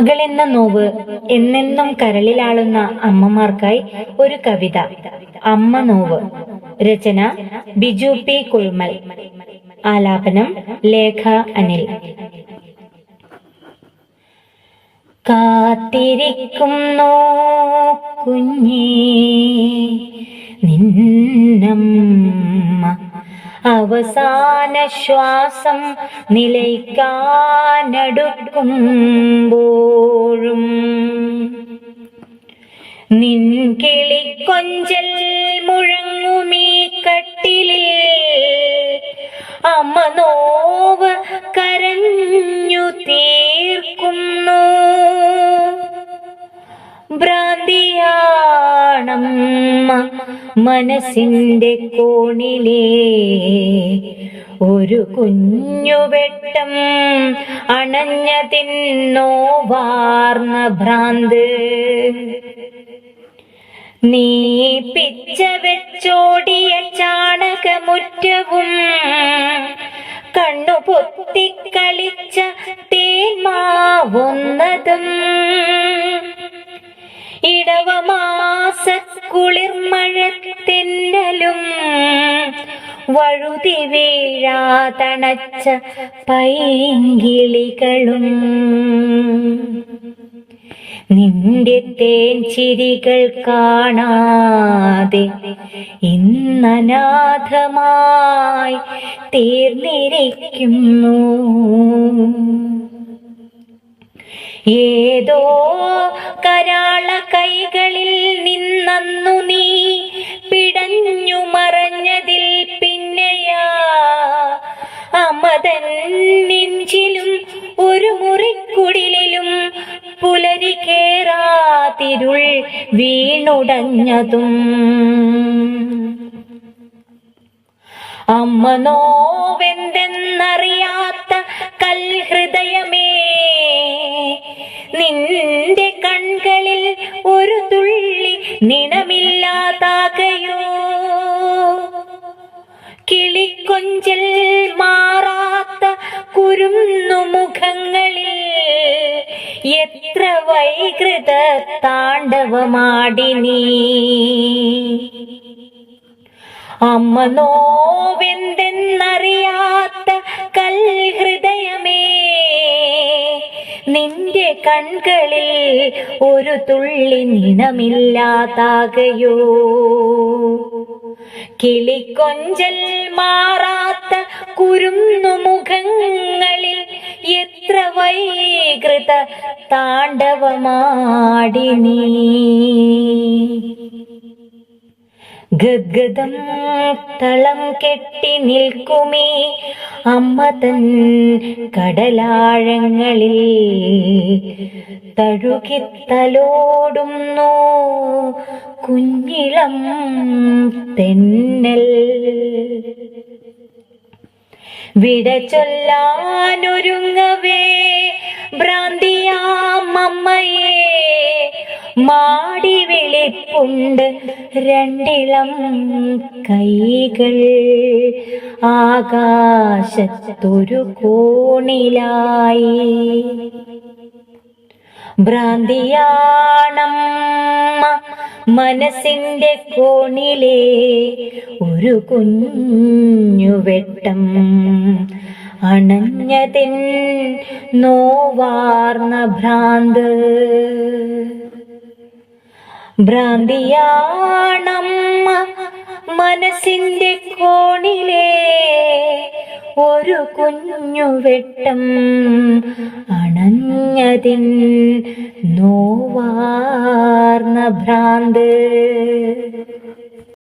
മകളെന്ന now എന്നെന്നും കരളിലാളുന്ന അമ്മമാർക്കായി ഒരു കവിത. അമ്മ നോവ്. രചന ബിജു പി കുഴുമൽ. ആലാപനം ലേഖ അനിൽ. കാത്തിരിക്കുന്നോ കുഞ്ഞേ അവസാന ശ്വാസം നിലയ്ക്കാനടുക്കുമ്പോഴും നിൻ കിളിക്കൊഞ്ചൽ മുഴങ്ങുമീ മനസ്സിന്റെ കോണിലേ ഒരു കുഞ്ഞുവെട്ടം അണഞ്ഞതിന്നോവാർന്ന ഭ്രാന്ത്. നീ പിച്ച വെച്ചോടിയ ചാണകമുറ്റവും കണ്ണു പൊത്തിക്കളിച്ച തേന്മാവുന്നതും. ഇടവമാസക്കുളിർമഴ വഴുതി വീഴാതണച്ച പൈങ്കിളികളും നിന്റെ തേൻ ചിരികൾ കാണാതെ ഇന്നനാഥമായി തീർന്നിരിക്കുന്നു. ഏതോ കരാള കൈകളിൽ നിന്നു നീ കേറാതിരുൾ വീണുടഞ്ഞതും. അമ്മ നോവെന്തെന്നറിയാത്ത കൽഹൃദയമേ നിന്റെ കൺകളിൽ ഒരു തുള്ളി നിണമില്ലാതാകയോ? കിളിക്കൊഞ്ചൽ മാറാത്ത കുരുന്നു മുഖങ്ങളിൽ എത്ര വൈകൃത താണ്ഡവമാടി നീ അമ്മ നോവെന്തെന്നറിയാത്ത കൽഹൃദയമേ നിന്റെ കൺകളിൽ ഒരു തുള്ളി നിണമില്ലാതാകയോ? കിളിക്കൊഞ്ചൽ മാറാത്ത കുരുന്നു മുഖങ്ങളിൽ എത്ര വൈകൃത താണ്ഡവമാടി നീ ഗദ്ഗതം തളം കെട്ടി നിൽക്കുമേ അമ്മ തൻ കടലാഴങ്ങളിൽ. തഴുകിത്തലോടുന്നു കുഞ്ഞിളം തെന്നൽ. വിട ചൊല്ലാനൊരുങ്ങവേ ഭ്രാന്തിയാമമ്മയെ മാടി വിളിപ്പുണ്ട് രണ്ടിളം കൈകൾ. ആകാശത്തൊരു കോണിലായി. ഭ്രാന്തിയാണമ്മ മനസ്സിന്റെ കോണിലേ ഒരു കുഞ്ഞു വെട്ടം അണഞ്ഞതിൻ നോവാർന്ന ഭ്രാന്ത്. ഭ്രാന്തിയാണമ്മ മനസ്സിന്റെ കോണിലെ ഒരു കുഞ്ഞു വെട്ടം അണഞ്ഞതിൻ നോവാർന്ന ഭ്രാന്ത്.